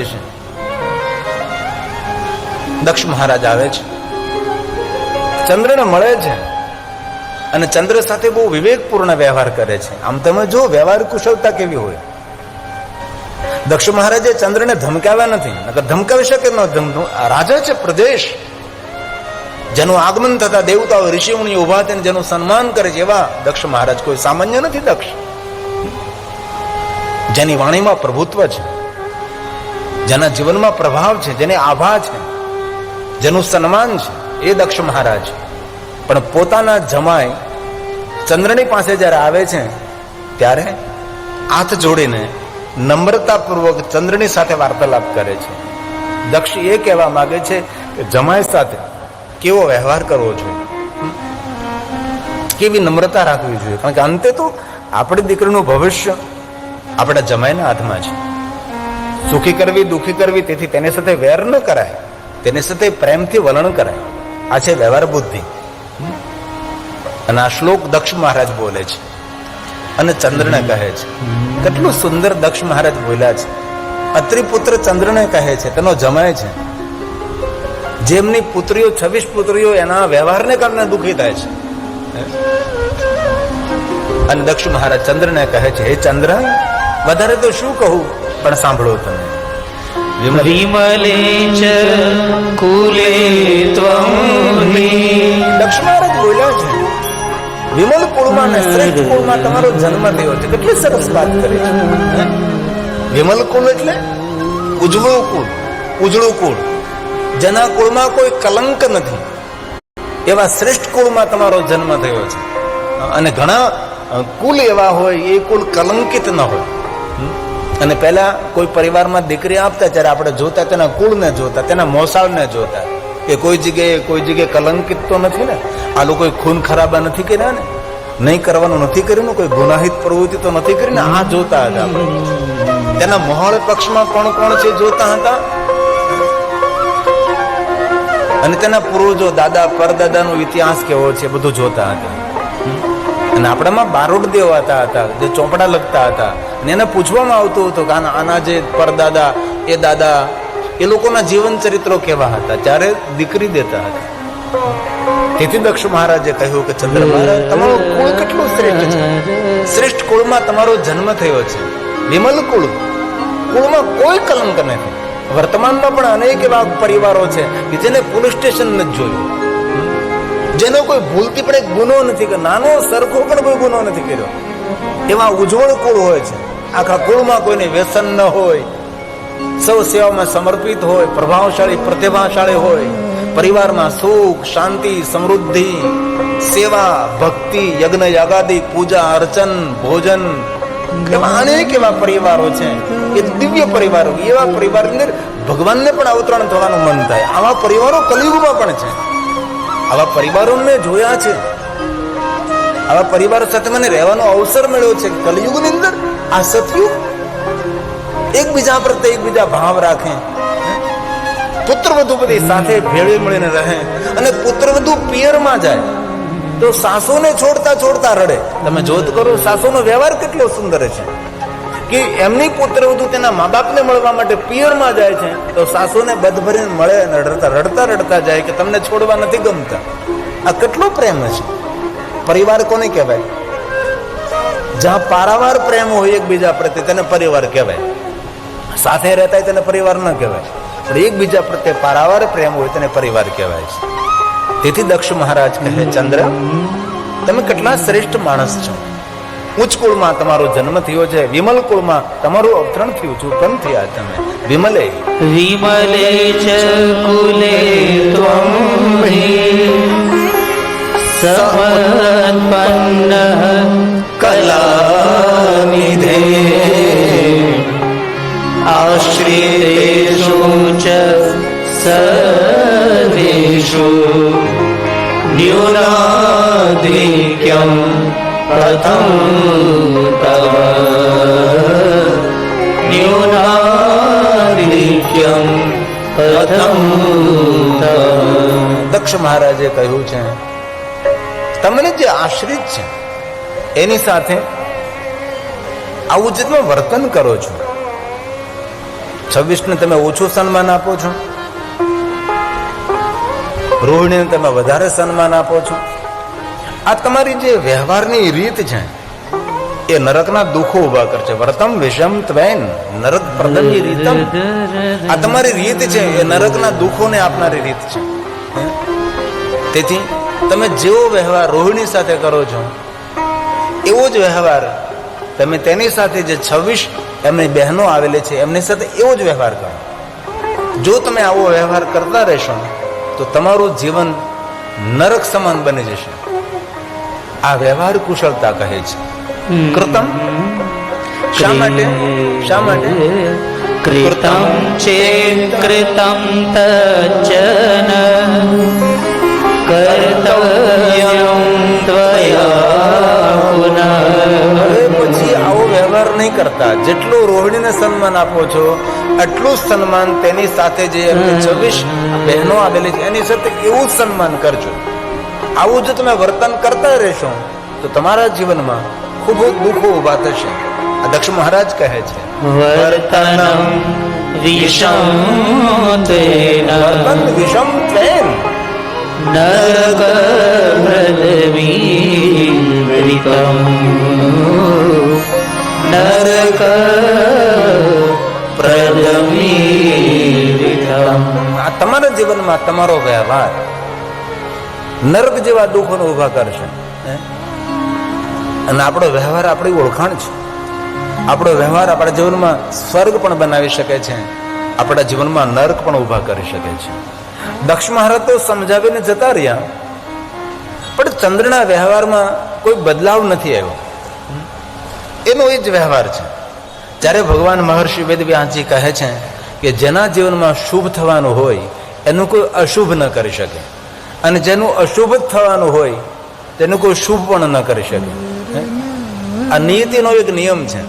જશે દક્ષ મહારાજ આવે છે. ચંદ્રને મળે છે અને ચંદ્ર સાથે બહુ વિવેકપૂર્ણ વ્યવહાર કરે છે. આમ તમે જો વ્યવહાર કુશળતા કેવી હોય. દક્ષ મહારાજે ચંદ્રને ધમકાવ્યા નથી. ધમકાવી શકે ન રાજા છે પ્રદેશ. જેનું આગમન થતા દેવતાઓ ઋષિમુનિ ઊભા થઈને જેનું સન્માન કરે છે, એવા દક્ષ મહારાજ કોઈ સામાન્ય નથી દક્ષ. જેની વાણીમાં પ્રભુત્વ છે. જેના જીવનમાં પ્રભાવ છે, જેને આભા છે, જેનું સન્માન છે, એ દક્ષ મહારાજ. પણ પોતાના જમાય ચંદ્રની પાસે જ્યારે આવે છે, ત્યારે હાથ જોડીને નમ્રતાપૂર્વક ચંદ્રની સાથે વાર્તાલાપ કરે છે. દક્ષ એ કહેવા માંગે છે કે જમાય સાથે કેવો વ્યવહાર કરવો જોઈએ? કેવી નમ્રતા રાખવી જોઈએ? કારણ કે અંતે તો આપણી દીકરીનું ભવિષ્ય આપણા જમાયના હાથમાં છે. સુખી કરવી, દુઃખી કરવી, તેથી તેની સાથે વેર ન કરાય. તેની સાથે પ્રેમથી વલણ કરાય. આ છે વ્યવહાર બુદ્ધિ. અને આ શ્લોક દક્ષ મહારાજ બોલે છે. અને ચંદ્રને કહે છે. કેટલું સુંદર દક્ષ મહારાજ બોલ્યા છે. અત્રિપુત્ર ચંદ્રને કહે છે. તેનો જમાય છે. જેમની પુત્રીઓ, છવ્વીસ પુત્રીઓ એના વ્યવહારને કારણે દુઃખી થાય છે. અને દક્ષ મહારાજ ચંદ્રને કહે છે, હે ચંદ્ર, વધારે તો શું કહું? પણ સાંભળો તમે. વિમલ ચ કુલે ત્વમ મહારાજ બોલ્યા છે વિમલ કુળમાં ને શ્રેષ્ઠ કુળમાં તમારો જન્મ થયો છે. કેટલી સરસ વાત કરી છે. વિમલ કુળ એટલે ઉજળું કુળ ઉજળું કુળ. જેના કુળમાં કોઈ કલંક નથી. એવા શ્રેષ્ઠ કુળમાં તમારો જન્મ થયો છે. અને ઘણા કુલ એવા હોય એ કુલ કલંકિત ન હોય? અને પહેલા કોઈ પરિવારમાં દીકરી આપતા ત્યારે આપણે જોતા તેના કુળને જોતા, તેના મોસાળને જોતા. કે કોઈ જગ્યાએ કોઈ જગ્યાએ કલંકિત તો નથી ને? આ લોકોએ ખૂન ખરાબા નથી કર્યા ને? નહીં કરવાનું નથી કર્યું ને? કોઈ ગુનાહિત પ્રવૃત્તિ તો નથી કરી ને? આ જોતા હતા તેના મોહળ પક્ષમાં કોણ કોણ છે જોતા હતા? અને તેના પૂર્વજો, દાદા, પરદાદાનો ઇતિહાસ કેવો છે બધું જોતા હતા. અને આપણામાં બારોડ દેવાતા હતા જે ચોપડા લખતા હતા. અને એને પૂછવામાં આવતું હતું કે આના જે પરદાદા, એ દાદા, એ લોકોના જીવન ચરિત્રો કેવા હતા? ત્યારે દીકરી દેતા હતા. તેથી દક્ષ મહારાજે કહ્યું કે, ચંદ્ર મહારાજ, તમારો કુળ કેટલો શ્રેષ્ઠ છે? શ્રેષ્ઠ કુળમાં તમારો જન્મ થયો છે. વિમલ કુળ. કુળમાં કોઈ કલંક નથી. વર્તમાનમાં પણ અનેક એવા પરિવારો છે કે જેને પોલીસ સ્ટેશન નથી જોયું. જેનો કોઈ ભૂલથી પણ એક ગુનો નથી કર્યો, નાનો સરખો પણ કોઈ ગુનો નથી કર્યો. એવા ઉજ્જવળ કુળ હોય છે. આખા કુળમાં કોઈને વ્યસન ન હોય. સૌ સેવામાં સમર્પિત હોય, પ્રભાવશાળી, પ્રતિભાશાળી હોય. પરિવારમાં સુખ, શાંતિ, સમૃદ્ધિ, સેવા, ભક્તિ, યજ્ઞ, યાગાદી, પૂજા, અર્ચન, ભોજન. એવા અનેક એવા પરિવારો છે. એ દિવ્ય પરિવારો, એવા પરિવારની અંદર ભગવાનને પણ અવતરણ થવાનું મન થાય. આવા પરિવારો કલિયુગમાં પણ છે. આવા પરિવારો મેં જોયા છે. આવા પરિવારો સાથે મને રહેવાનો અવસર મળ્યો છે. કલિયુગની અંદર આ સતયુગ એકબીજા પ્રત્યે એકબીજા ભાવ રાખે. પુત્ર વધુ બધી સાથે ભેળવી મળીને રહે અને પુત્ર વધુ પિયરમાં જાય. તો સાસુને છોડતા છોડતા રડે. તમે જોત કરો, સાસુનો વ્યવહાર કેટલો સુંદર છે. કે એમની પુત્ર વધુ તેના મા બાપને મળવા માટે પિયરમાં જાય છે, તો સાસુને બધ ભરીને મળે અને રડતા રડતા રડતા જાય કે તમને છોડવા નથી ગમતા. આ કેટલો પ્રેમ છે? પરિવાર કોને કહેવાય? જ્યાં પારાવાર પ્રેમ હોય એકબીજા પ્રત્યે તેને પરિવાર કહેવાય. સાથે રહેતા તેને પરિવાર ન કહેવાય. પણ એકબીજા પ્રત્યે પારાવાર પ્રેમ હોય તેને પરિવાર કહેવાય છે. તેથી દક્ષ મહારાજ કહે, ચંદ્ર, તમે કેટલા શ્રેષ્ઠ માણસ છો. ઉચ્ચ કુળમાં તમારો જન્મ થયો છે વિમલ કુળમાં તમારું અવતરણ થયું છું પણ થયા તમે. વિમલે. વિમલે ચ કુલે ત્વં કલા નિધે આશ્રિતેષુ ચ સર્વેષુ. ન્યુનાધિક્યમ પ્રથમ तव ન્યુનાધિક્યમ कथं દક્ષ મહારાજે કહ્યું છે, તમને જે આશ્રિત છે, એની સાથે આવું જે તમે વર્તન કરો છો, છવ્વીસને તમે ઓછું સન્માન આપો છો, રોહિણીને તમે વધારે સન્માન આપો છો આ તમારી જે વ્યવહારની રીત છે, એ નરકના દુઃખો ઊભા કરશે. વર્તમ વિષમ ત્વેન નરક પ્રદની રીતમ. આ તમારી રીત છે, એ નરકના દુઃખોને આપનારી રીત છે. તેથી તમે જેવો વ્યવહાર રોહિણી સાથે કરો છો, એવો જ વ્યવહાર તમે તેની સાથે જે છવ્વીસ એમની બહેનો આવેલી છે, એમની સાથે એવો જ વ્યવહાર કરો. જો તમે આવો વ્યવહાર કરતા રહેશો, તો તમારું જીવન નરક સમાન બની જશે. આ વ્યવહાર કુશળતા કહે છે. કૃતમ? શા માટે? શા માટે? કૃતમ છે કૃતમ કર્તવ્યમ હવે પછી આવો વ્યવહાર નહીં કરતા. જેટલું રોહિણીને સન્માન આપો છો એટલું જ સન્માન તેની સાથે જે છવ્વીસ બહેનો આવેલી છે એની સાથે એવું જ સન્માન કરજો. આવું જો તમે વર્તન કરતા રહેશો તો તમારા જીવનમાં ખૂબ દુઃખો ઊભા થશે. આ દક્ષ મહારાજ કહે છે વર્તનમ વિષમ તેન. વર્તન વિષમ ત્વેન નરક પ્રદવીતમ નરક પ્રદવીતમ આ તમારા જીવનમાં તમારો વ્યવહાર નર્ક જેવા દુઃખોને ઊભા કરશે? અને આપણો વ્યવહાર આપણી ઓળખાણ છે. આપણો વ્યવહાર આપણા જીવનમાં સ્વર્ગ પણ બનાવી શકે છે. આપણા જીવનમાં નર્ક પણ ઊભા કરી શકે છે. દક્ષ મહારાજ તો સમજાવીને જતા રહ્યા. પણ ચંદ્રના વ્યવહારમાં કોઈ બદલાવ નથી આવ્યો. એનો એ જ વ્યવહાર છે. જ્યારે ભગવાન મહર્ષિ વેદવ્યાસજી કહે છે કે જેના જીવનમાં શુભ થવાનું હોય એનું કોઈ અશુભ ન કરી શકે. અને જેનું અશુભ જ થવાનું હોય, તેનું કોઈ શુભ પણ ન કરી શકે. આ નિયતિનો એક નિયમ છે.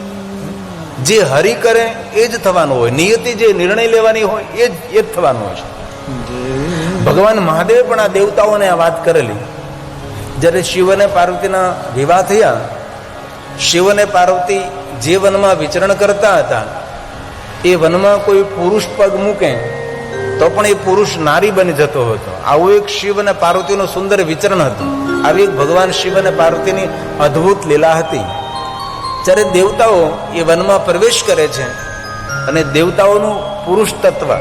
જે હરિ કરે એ જ થવાનું હોય. નિયતિ જે નિર્ણય લેવાની હોય, એ જ એ જ થવાનું હોય છે. ભગવાન મહાદેવે પણ આ દેવતાઓને આ વાત કરેલી. જ્યારે શિવ અને પાર્વતીના વિવાહ થયા શિવ અને પાર્વતી જે વનમાં વિચરણ કરતા હતા, એ વનમાં કોઈ પુરુષ પગ મૂકે તો પણ એ પુરુષ નારી બની જતો હતો. આવું એક શિવ અને પાર્વતીનું સુંદર વિચરણ હતું. આવી એક ભગવાન શિવ અને પાર્વતીની અદ્ભુત લીલા હતી. જ્યારે દેવતાઓ એ વનમાં પ્રવેશ કરે છે અને દેવતાઓનું પુરુષ તત્વ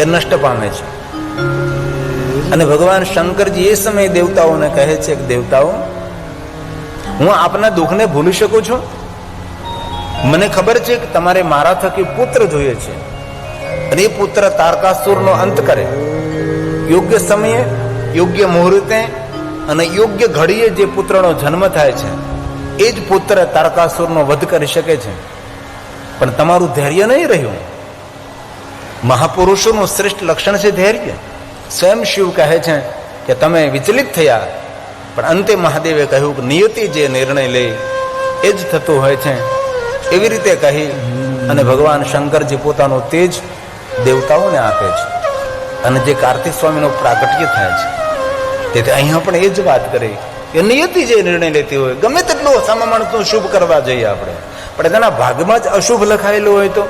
એ નષ્ટ પામે છે. અને ભગવાન શંકરજી એ સમયે દેવતાઓને કહે છે કે દેવતાઓ, હું આપના દુઃખને ભૂલી શકું છું? મને ખબર છે કે તમારે મારા થકી પુત્ર જોઈએ છે. અને એ પુત્ર તારકાસુરનો અંત કરે. યોગ્ય સમયે, યોગ્ય મુહૂર્તે અને યોગ્ય ઘડીએ જે પુત્રનો જન્મ થાય છે, એ જ પુત્ર તારકાસુરનો વધ કરી શકે છે. પણ તમારું ધૈર્ય નહીં રહ્યું. મહાપુરુષોનું શ્રેષ્ઠ લક્ષણ છે ધૈર્ય. સ્વયં શિવ કહે છે કે તમે વિચલિત થયા, પણ અંતે મહાદેવે કહ્યું કે નિયતિ જે નિર્ણય લે, એ જ થતું હોય છે. એવી રીતે કહી અને ભગવાન શંકરજી પોતાનું તેજ દેવતાઓને આપે છે. અને જે કાર્તિક સ્વામીનો પ્રાગટ્ય થાય છે તેથી અહીંયા પણ એ જ વાત કરી કે નિયતિ જે નિર્ણય લેતી હોય, ગમે તેટલું સામા માણસનું શુભ કરવા જઈએ આપણે. પણ તેના ભાગમાં જ અશુભ લખાયેલું હોય તો?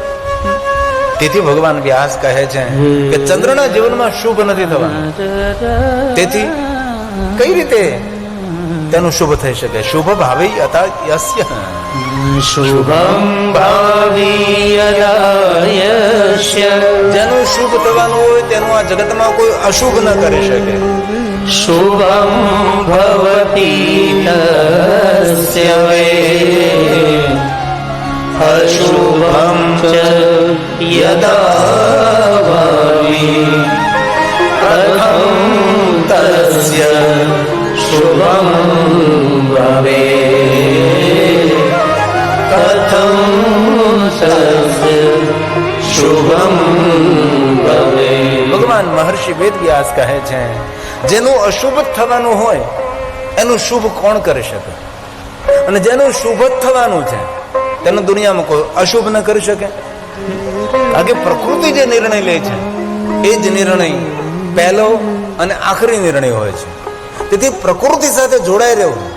તેથી ભગવાન વ્યાસ કહે છે કે ચંદ્રના જીવનમાં શુભ નથી થવાનું. તેથી કઈ રીતે તેનું શુભ થઈ શકે શુભ ભાવે અતા યસ્ય શુભમ જેનું શુભ થવાનું હોય તેનું આ જગતમાં કોઈ અશુભ ન કરી શકે શુભમ ભવતી તસ્ય અશુભમ ચ યદા ભગવાન મહર્ષિ વેદ વ્યાસ કહે છે, જેનું અશુભ થવાનું હોય, એનું શુભ કોણ કરી શકે? અને જેનું શુભ જ થવાનું છે, તેનું દુનિયામાં કોઈ અશુભ ન કરી શકે? કારણ પ્રકૃતિ જે નિર્ણય લે છે, એ જ નિર્ણય પહેલો અને આખરી નિર્ણય હોય છે. તેથી પ્રકૃતિ સાથે જોડાઈ રહેવું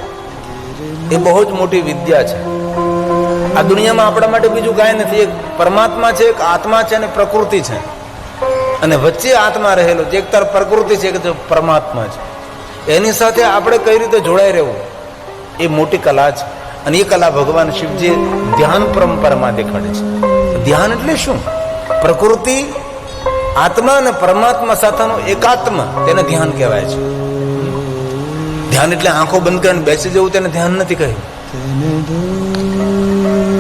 એ બહુ જ મોટી વિદ્યા છે. આ દુનિયામાં આપણા માટે બીજું કાંઈ નથી. એક પરમાત્મા છે, એક આત્મા છે અને પ્રકૃતિ છે. અને વચ્ચે આત્મા રહેલો છે. એક તરફ પ્રકૃતિ છે, એક પરમાત્મા છે. એની સાથે આપણે કઈ રીતે જોડાઈ રહેવું? એ મોટી કલા છે. અને એ કલા ભગવાન શિવજી ધ્યાન પરંપરામાં દેખાડે છે. ધ્યાન એટલે શું? પ્રકૃતિ, આત્મા અને પરમાત્મા સાથેનો એકાત્મ તેને ધ્યાન કહેવાય છે. ધ્યાન એટલે આંખો બંધ કરીને બેસી જવું તેને ધ્યાન નથી કહ્યું.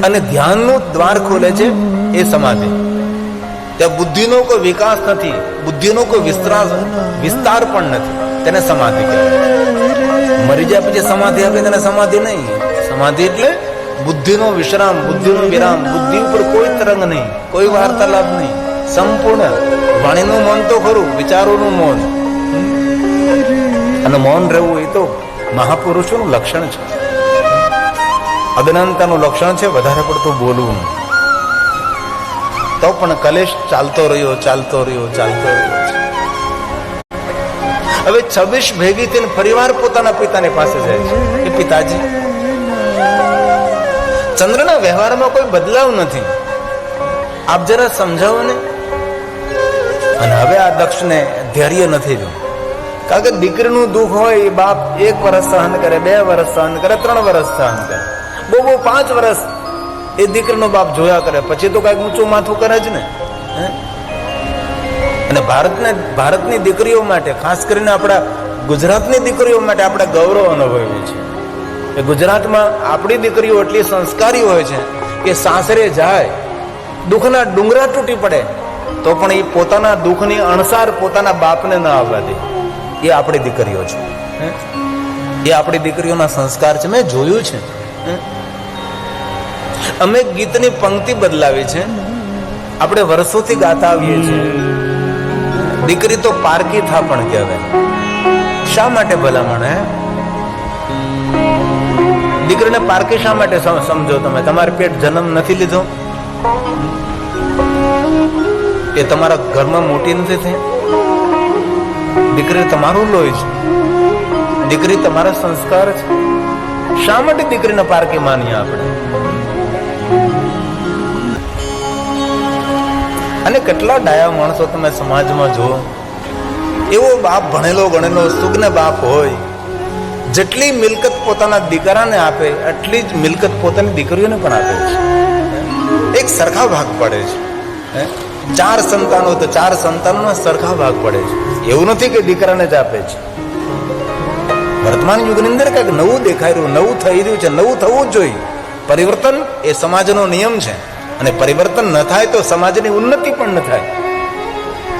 અને ધ્યાનનું દ્વાર ખોલે છે એ સમાધિ. ત્યાં બુદ્ધિનો કોઈ વિકાસ નથી, બુદ્ધિનો કોઈ વિસ્તાર વિસ્તાર પણ નથી, તેને સમાધિ કહેવાય. મરી જાય પછી સમાધિ આપે, તેને સમાધિ નહીં. સમાધિ એટલે બુદ્ધિનો વિશ્રામ, બુદ્ધિનો વિરામ, બુદ્ધિ ઉપર કોઈ તરંગ નહીં, કોઈ વાર્તાલાપ નહીં. સંપૂર્ણ વાણીનું મૌન તો ખરું, વિચારોનું મૌન. અને મૌન રહેવું એ તો મહાપુરુષોનું લક્ષણ છે. અજ્ઞાનતાનું લક્ષણ છે, વધારે પડતું બોલવું. તો પણ કલેશ ચાલતો રહ્યો ચાલતો રહ્યો ચાલતો રહ્યો. હવે છવ્વીસ ભેગી થઈને ફરીવાર પોતાના પિતાની પાસે જાય છે. કે પિતાજી, ચંદ્રના વ્યવહારમાં કોઈ બદલાવ નથી. આપ જરા સમજાવો ને. અને હવે આ દક્ષને ધૈર્ય નથી જો કારણ કે દીકરીનું દુઃખ હોય, એ બાપ એક વર્ષ સહન કરે, બે વર્ષ સહન કરે, ત્રણ વર્ષ સહન કરે. બહુ પાંચ વર્ષ એ દીકરીનો બાપ જોયા કરે. પછી તો કંઈક ઊંચું માથું કરે જ ને? અને ભારતને, ભારતની દીકરીઓ માટે, ખાસ કરીને આપણા ગુજરાતની દીકરીઓ માટે આપણે ગૌરવ અનુભવીએ છીએ. કે ગુજરાતમાં આપણી દીકરીઓ એટલી સંસ્કારી હોય છે કે સાસરે જાય, દુઃખના ડુંગરા તૂટી પડે, તો પણ એ પોતાના દુઃખની અણસાર પોતાના બાપને ન આવવા દે. એ આપણી દીકરીઓ છે? એ આપણી દીકરીઓના સંસ્કાર છે. મેં જોયું છે? અમે ગીતની પંક્તિ બદલાવી છે. આપણે વર્ષોથી ગાતા આવીએ છીએ. દીકરી તો પારકી થા પણ કહેવાય. શા માટે ભલામણ, હે? દીકરીને પારકી શા માટે સમજો તમે? તમારે પેટ જન્મ નથી લીધો? એ તમારા ઘરમાં મોટી નથી થઈ? દીકરી તમારું લોહી છે. દીકરી તમારા સંસ્કાર છે. શા માટે દીકરીને પારકી માનીએ આપણે? અને કેટલા ડાયા માણસો તમે સમાજમાં જુઓ. એવો બાપ ભણેલો ગણેલો સુગ્ન બાપ હોય, જેટલી મિલકત પોતાના દીકરાને આપે, એટલી જ મિલકત પોતાની દીકરીઓને પણ આપે છે. એક સરખા ભાગ પડે છે? ચાર સંતાનો તો ચાર સંતાનોના સરખા ભાગ પડે છે. એવું નથી કે દીકરાને જ આપે છે. વર્તમાન યુગની અંદર કંઈક નવું દેખાઈ રહ્યું, નવું થઈ રહ્યું છે, નવું થવું જ જોઈએ. પરિવર્તન એ સમાજનો નિયમ છે. અને પરિવર્તન ન થાય તો સમાજની ઉન્નતિ પણ ન થાય.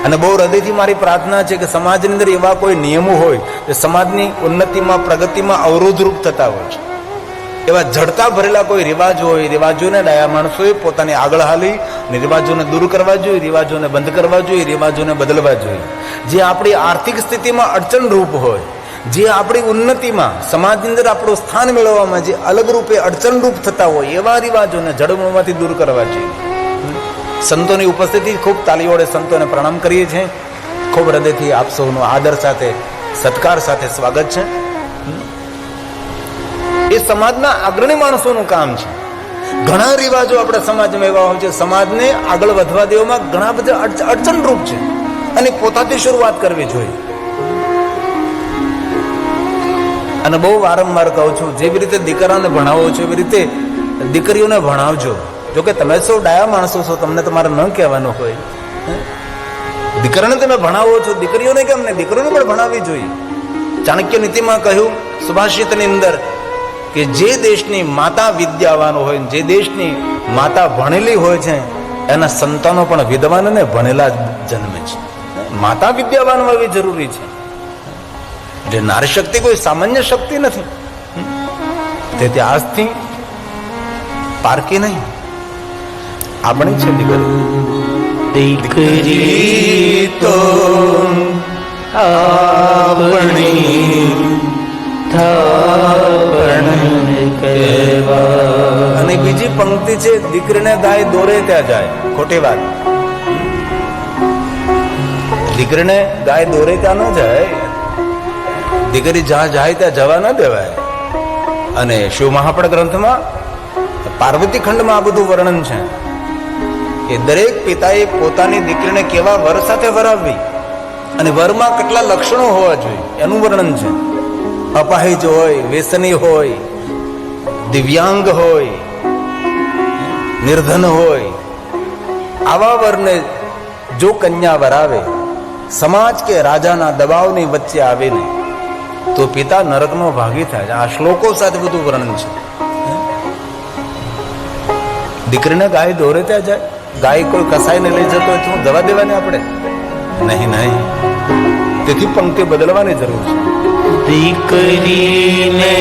અને બહુ હૃદયથી મારી પ્રાર્થના છે કે સમાજની અંદર એવા કોઈ નિયમો હોય જે સમાજની ઉન્નતિમાં, પ્રગતિમાં અવરોધરૂપ થતા હોય છે. એવા જડતા ભરેલા કોઈ રિવાજો હોય રિવાજોને ડાયા માણસોએ પોતાની આગળ હાલી અને રિવાજોને દૂર કરવા જોઈએ, રિવાજોને બંધ કરવા જોઈએ, રિવાજોને બદલવા જોઈએ. જે આપણી આર્થિક સ્થિતિમાં અડચણરૂપ હોય જે આપણી ઉન્નતિમાં, સમાજની અંદર આપણું સ્થાન મેળવવામાં જે અલગ રૂપે અડચણરૂપ થતા હોય, એવા રિવાજોને જડમૂળમાંથી દૂર કરવા જોઈએ સંતોની ઉપસ્થિતિ ખૂબ તાલીઓ વડે સંતોને પ્રણામ કરીએ છીએ. ખૂબ હૃદયથી આપ સૌનો આદર સાથે, સત્કાર સાથે સ્વાગત છે. એ સમાજના અગ્રણી માણસોનું કામ છે. ઘણા રિવાજો આપણા સમાજમાં એવા હોય છે, સમાજને આગળ વધવા દેવામાં ઘણા બધા અડચ- અડચણરૂપ છે. અને પોતાથી શરૂઆત કરવી જોઈએ. અને બહુ વારંવાર કહું છું, જેવી રીતે દીકરાને ભણાવો છો એવી રીતે દીકરીઓને ભણાવજો. જો કે તમે સૌ ડાયા માણસો છો, તમને તમારે ન કહેવાનું હોય? દીકરાને તમે ભણાવો છો, દીકરીઓને કેમ ને દીકરીઓને પણ ભણાવવી જોઈએ. ચાણક્ય નીતિમાં કહ્યું, સુભાષિતની અંદર કે જે દેશની માતા વિદ્યાવાન હોય, જે દેશની માતા ભણેલી હોય છે, એના સંતાનો પણ વિદ્વાન અને ભણેલા જન્મે છે. માતા વિદ્યાવાન હોવી જરૂરી છે. એટલે નારી શક્તિ કોઈ સામાન્ય શક્તિ નથી. તેથી આજથી પારકી નહીં. આપણે છે દીકરી દીકરી તો અને બીજી પંક્તિ છે, દીકરીને ગાય દોરે ત્યાં જાય. ખોટી વાત. દીકરીને ગાય દોરે ત્યાં ન જાય. દીકરી જ્યાં જાય ત્યાં જવા ન દેવાય. અને શિવ મહાપણ ગ્રંથમાં પાર્વતી ખંડમાં આ બધું વર્ણન છે કે દરેક પિતાએ પોતાની દીકરીને કેવા વર સાથે વરાવવી અને વરમાં કેટલા લક્ષણો હોવા જોઈએ, એનું વર્ણન છે. અપાહિજ હોય, વ્યસની હોય, દિવ્યાંગ હોય, નિર્ધન હોય, આવા વરને જો કન્યા વરાવે, સમાજ કે રાજાના દબાવની વચ્ચે આવે ને તો પિતા નરકનો ભાગી થાય છે. આ શ્લોકો સાથે બધું વર્ણન છે. દીકરીને ગાય દોરે ત્યાં જાય. ગાય કોઈ કસાઈને લઈ જતો હોય તો હું દવા દેવાની આપણે? નહીં નહીં. તેથી પંક્તિ બદલવાની જરૂર છે. દીકરીને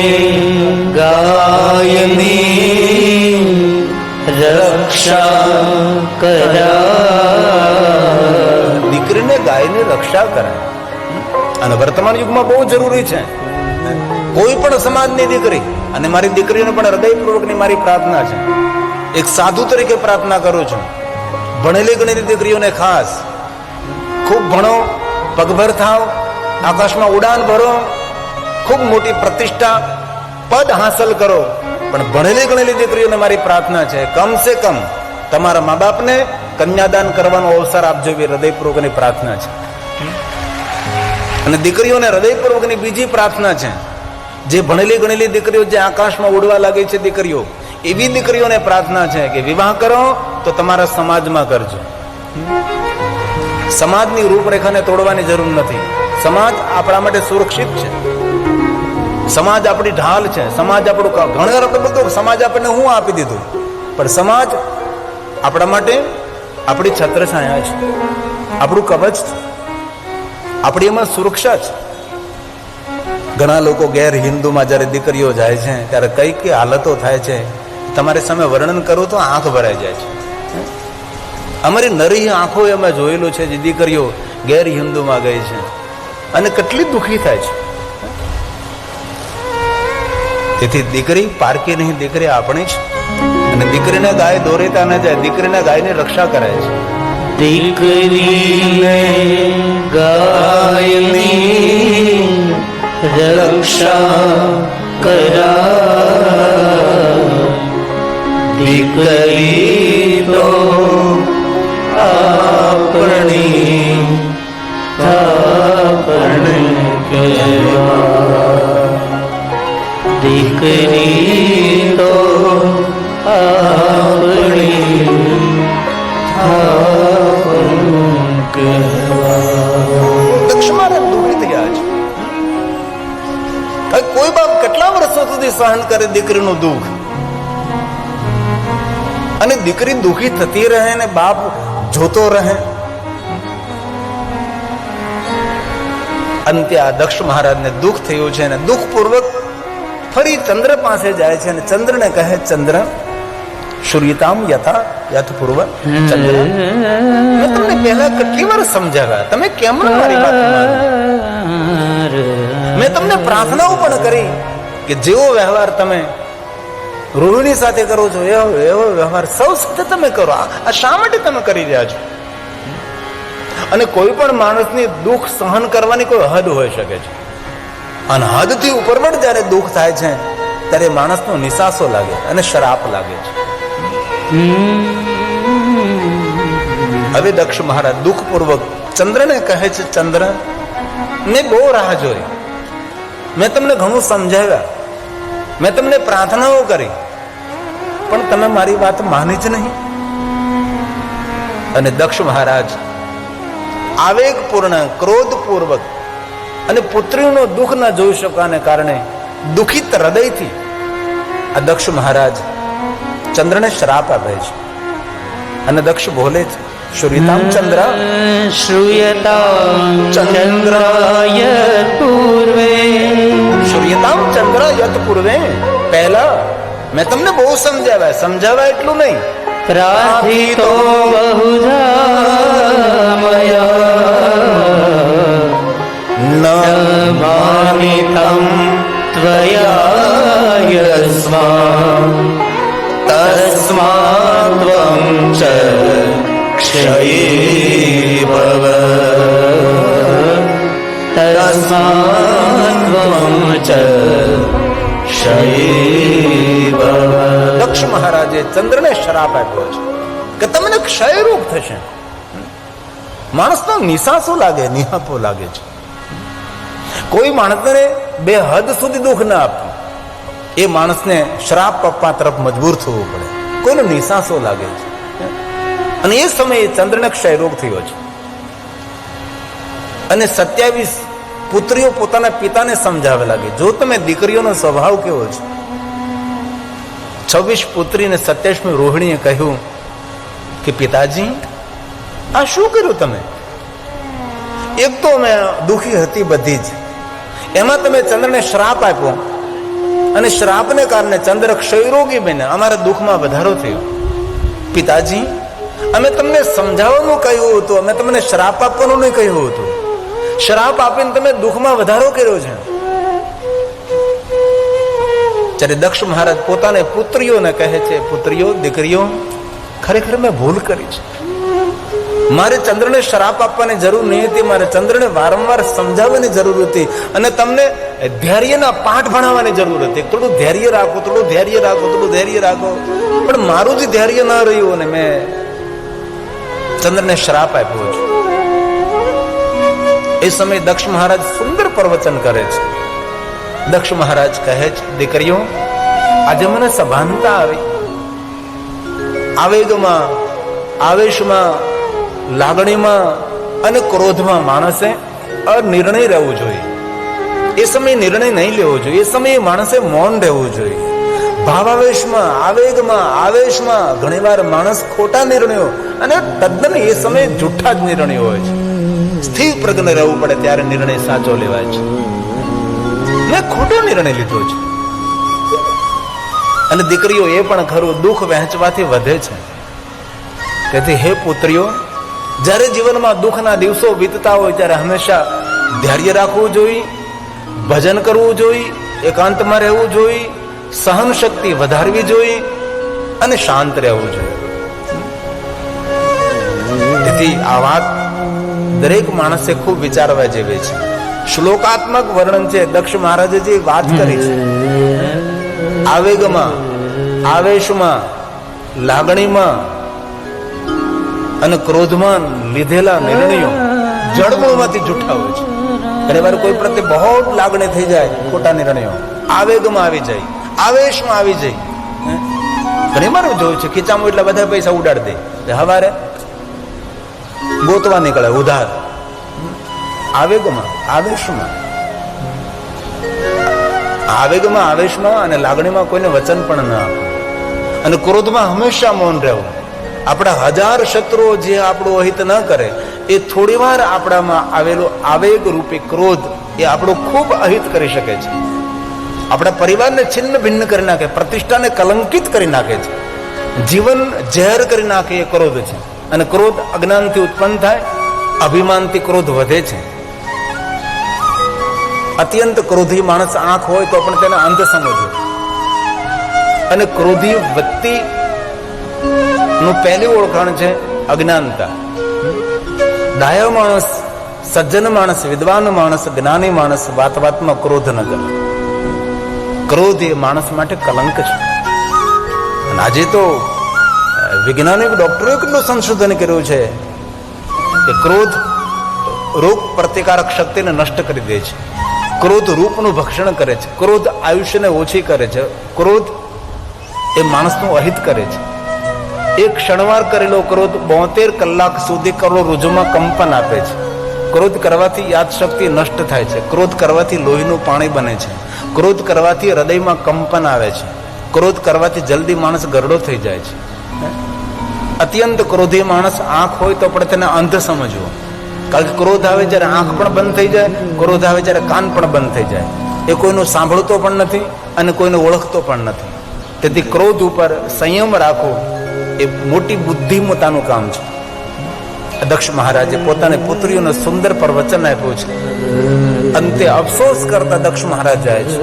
ગાયની રક્ષા કરા. દીકરીને ગાયની રક્ષા કરાય. અને વર્તમાન યુગમાં બહુ જરૂરી છે. કોઈ પણ સમાજની દીકરી, અને મારી દીકરીને પણ હૃદયપૂર્વકની મારી પ્રાર્થના છે. એક સાધુ તરીકે પ્રાર્થના કરું છું. ભણેલી ગણેલી દીકરીઓને ખાસ. ખૂબ ભણો, પગભર થાવ, આકાશમાં ઉડાન ભરો, ખૂબ મોટી પ્રતિષ્ઠા, પદ હાંસલ કરો. પણ ભણેલી ગણેલી દીકરીઓને મારી પ્રાર્થના છે કમ સે કમ તમારા મા બાપને કન્યાદાન કરવાનો અવસર આપજો એવી હૃદયપૂર્વકની પ્રાર્થના છે. અને દીકરીઓને હૃદયપૂર્વકની બીજી પ્રાર્થના છે. જે ભણેલી ગણેલી દીકરીઓ જે આકાશમાં ઉડવા લાગે છે દીકરીઓ, એવી દીકરીઓને પ્રાર્થના છે કે વિવાહ કરો તો તમારા સમાજમાં કરજો. સમાજની રૂપરેખાને તોડવાની જરૂર નથી. સમાજ આપણા માટે સુરક્ષિત છે. સમાજ આપણી ઢાલ છે. સમાજ આપણું ઘણા વાર બધું સમાજ આપણને હું આપી દીધું? પણ સમાજ આપણા માટે આપણી છત્રછાયા છે. આપણું કવચ છે. આપણી એમાં સુરક્ષા છે ઘણા લોકો ગેર હિન્દુમાં જ્યારે દીકરીઓ જાય છે, ત્યારે કઈ કઈ હાલતો થાય છે, તમારી સામે વર્ણન કરું તો આંખ ભરાઈ જાય છે. અમારી નરી આંખો એમાં જોયેલું છે જે દીકરીઓ ગેર હિન્દુમાં ગઈ છે. અને કેટલી દુઃખી થાય છે. તેથી દીકરી પારકી નહીં, દીકરી આપણી જ. અને દીકરીને ગાય દોરેતા ન જાય, દીકરીને ગાયની રક્ષા કરાય છે. દીકરીને ગાયની રક્ષા કરા. દીકરી તો આપણી આપણ કહેવા દીકરી તો આપણી સહન કરે દીકરીનું દુઃખ. અને દીકરી દુઃખી થતી રહે ને બાપ જોતો રહે. અંતે આ દક્ષ મહારાજને દુઃખ થયું છે અને દુઃખપૂર્વક ફરી ચંદ્ર પાસે જાય છે અને ચંદ્રને કહે, ચંદ્ર, સૂર્યતામ યથા યથપૂર્વ ચંદ્ર. મેં તમને પહેલા કેટલી વાર સમજાવ્યા. તમે કેમ મારી વાત મેં તમને પ્રાર્થનાઓ પણ કરી. કે જેવો વ્યવહાર તમે રોહિણી સાથે કરો છો, એવો એવો વ્યવહાર સૌ સાથે તમે કરો. આ શા માટે તમે કરી રહ્યા છો? અને કોઈ પણ માણસની દુઃખ સહન કરવાની કોઈ હદ હોઈ શકે છે. અને હદથી ઉપર પણ જ્યારે દુઃખ થાય છે, ત્યારે માણસનો નિસાસો લાગે અને શરાપ લાગે છે. હવે દક્ષ મહારાજ દુઃખપૂર્વક ચંદ્રને કહે છે, ચંદ્ર ને બહુ રાહ જોઈ. મેં તમને ઘણું સમજાવ્યા. મેં તમને પ્રાર્થનાઓ કરી પણ તમે મારી વાત માની જ નહીં. અને દક્ષ મહારાજ આવેગપૂર્ણ ક્રોધપૂર્વક અને પુત્રીનો દુઃખ ન જોઈ શકવાને કારણે દુઃખિત હૃદયથી આ દક્ષ મહારાજ ચંદ્રને શ્રાપ આપે છે. અને દક્ષ બોલે છે સૂર્યતામ ચંદ્ર. શ્રુયતા ચંદ્રાય પૂર્વે સૂર્યતામ ચંદ્ર યત પૂર્વે. પહેલા, મેં તમને બહુ સમજાવ્યા. સમજાવ્યા એટલું નહીં. પ્રાર્થિતો બહુધા ન માનિતમ ત્વયા યસ્મા તસ્મા ત્વં ચ ક્ષયે ભવ. દક્ષ મહારાજે ચંદ્રને શરાપ આપ્યો છે કે તમને ક્ષય રોગ થશે. માણસનો નિશાસો લાગે, નિહાપો લાગે છે. કોઈ માણસને બે હદ સુધી દુઃખ ના આપવું એ માણસને શ્રાપ આપવા તરફ મજબૂર થવું પડે. કોઈનો નિશાસો લાગે છે. અને એ સમયે ચંદ્રને ક્ષય રોગ થયો છે. અને સત્યાવીસ પુત્રીઓ પોતાના પિતાને સમજાવે લાગે. જો તમે દીકરીઓનો સ્વભાવ કેવો છે? છવ્વીસ પુત્રીને સત્યાવીસમી રોહિણીએ કહ્યું કે, પિતાજી, આ શું કર્યું તમે? એક તો મેં દુઃખી હતી બધી જ. એમાં તમે ચંદ્રને શ્રાપ આપ્યો. અને શ્રાપને કારણે ચંદ્ર ક્ષયરોગી બને અમારા દુઃખમાં વધારો થયો. પિતાજી, અમે તમને સમજાવવાનું કહ્યું હતું. અમે તમને શ્રાપ આપવાનું નહીં કહ્યું હતું. શ્રાપ આપીને તમે દુઃખમાં વધારો કર્યો છે. જ્યારે દક્ષ મહારાજ પોતાને પુત્રીઓને કહે છે, પુત્રીઓ, દીકરીઓ, ખરેખર મેં ભૂલ કરી છે. મારે ચંદ્રને શ્રાપ આપવાની જરૂર નહીં હતી, મારે ચંદ્રને વારંવાર સમજાવવાની જરૂર હતી અને તમને ધૈર્યના પાઠ ભણાવવાની જરૂર હતી. થોડું ધૈર્ય રાખો, થોડું ધૈર્ય રાખો, થોડું ધૈર્ય રાખો. પણ મારું જ ધૈર્ય ન રહ્યું અને મેં ચંદ્રને શ્રાપ આપ્યો છે. એ દક્ષ મહારાજ સુંદર પ્રવચન કરે છે. દક્ષ મહારાજ કહે છે, દીકરીઓ, આજે મને સભાનતા આવી. આવેગમાં, આવેશમાં, લાગણીમાં અને ક્રોધમાં માણસે અનિર્ણય રહેવું જોઈએ. એ સમયે નિર્ણય નહીં લેવો જોઈએ. એ સમયે માણસે મૌન રહેવું જોઈએ. ભાવાવેશમાં, આવેગમાં, આવેશમાં ઘણીવાર માણસ ખોટા નિર્ણયો અને તદ્દન એ સમયે જૂઠા જ નિર્ણયો હોય છે. સ્થિર પ્રજ્ઞ રહેવું પડે ત્યારે નિર્ણય સાચો લેવાય છે. મેં ખોટો નિર્ણય લીધો છે. અને દીકરીઓ એ પણ ખરું દુઃખ વહેંચવાથી વધે છે. તેથી હે પુત્રીઓ, જ્યારે જીવનમાં દુઃખના દિવસો વીતતા હોય ત્યારે હંમેશા ધૈર્ય રાખવું જોઈએ, ભજન કરવું જોઈએ, એકાંતમાં રહેવું જોઈએ સહન શક્તિ વધારવી જોઈએ અને શાંત રહેવું જોઈએ. તેથી આ વાત દરેક માણસે ખૂબ વિચારવા જેવી છે. શ્લોકાત્મક વર્ણન છે. દક્ષ મહારાજે જે વાત કરી છે. આવેગમાં, આવેશમાં, લાગણીમાં અને ક્રોધમાં લીધેલા નિર્ણયો જળમૂળમાંથી જૂઠા હોય છે. ઘણી વાર કોઈ પ્રત્યે બહુ લાગણી થઈ જાય, ખોટા નિર્ણયો. આવેગમાં આવી જાય, આવેશમાં આવી જાય? ઘણી વાર જોયું છે, ખીચામાં એટલા બધા પૈસા ઉડાડી દે. હવારે ગોતવા નીકળે, ઉધાર. આવેગમાં, આવેશમાં. આવેગમાં, આવેશમાં અને લાગણીમાં કોઈને વચન પણ ના આપે. અને ક્રોધમાં હંમેશા મૌન રહેવું. આપણા હજાર શત્રુઓ જે આપણું અહિત ન કરે, એ થોડી વાર આપણામાં આવેલો આવેગ રૂપી ક્રોધ એ આપણું ખૂબ અહિત કરી શકે છે. આપણા પરિવારને છિન્ન ભિન્ન કરી નાખે, પ્રતિષ્ઠાને કલંકિત કરી નાખે છે. જીવન ઝેર કરી નાખે એ ક્રોધ છે. અને ક્રોધ અજ્ઞાનથી ઉત્પન્ન થાય, અભિમાનથી ક્રોધ વધે છે. અત્યંત ક્રોધી માણસ આંખ હોય તો પણ તેને અંધ સમજવું અને ક્રોધી વ્યક્તિ નું પહેલી ઓળખાણ છે અજ્ઞાનતા. ડાયો માણસ, સજ્જન માણસ, વિદ્વાન માણસ, જ્ઞાની માણસ વાત વાતમાં ક્રોધ ન કરે. ક્રોધ એ માણસ માટે કલંક છે. આજે તો વૈજ્ઞાનિક ડોક્ટરોએ કેટલું સંશોધન કર્યું છે કે ક્રોધ રોગ પ્રતિકારક શક્તિને નષ્ટ કરી દે છે. ક્રોધ રૂપનું ભક્ષણ કરે છે. ક્રોધ આયુષ્યને ઓછી કરે છે. ક્રોધ એ માણસનું અહિત કરે છે. એક ક્ષણવાર કરેલો ક્રોધ બોતેર કલાક સુધી કરોડ રુજુમાં કંપન આપે છે. ક્રોધ કરવાથી યાદશક્તિ નષ્ટ થાય છે. ક્રોધ કરવાથી લોહીનું પાણી બને છે. ક્રોધ કરવાથી હૃદયમાં કંપન આવે છે. ક્રોધ કરવાથી જલ્દી માણસ ગરડો થઈ જાય છે. અત્યંત ક્રોધી માણસ આંખ હોય તો પણ તેને અંધ સમજવો. કારણ કે ક્રોધ આવે જ્યારે આંખ પણ બંધ થઈ જાય, ક્રોધ આવે જ્યારે કાન પણ બંધ થઈ જાય. એ કોઈનું સાંભળતો પણ નથી અને કોઈને ઓળખતો પણ નથી. તેથી ક્રોધ ઉપર સંયમ રાખવો એ મોટી બુદ્ધિમતાનું કામ છે. દક્ષ મહારાજે પોતાની પુત્રીઓને સુંદર પ્રવચન આપ્યું છે. અંતે અફસોસ કરતા દક્ષ મહારાજ જાય છે.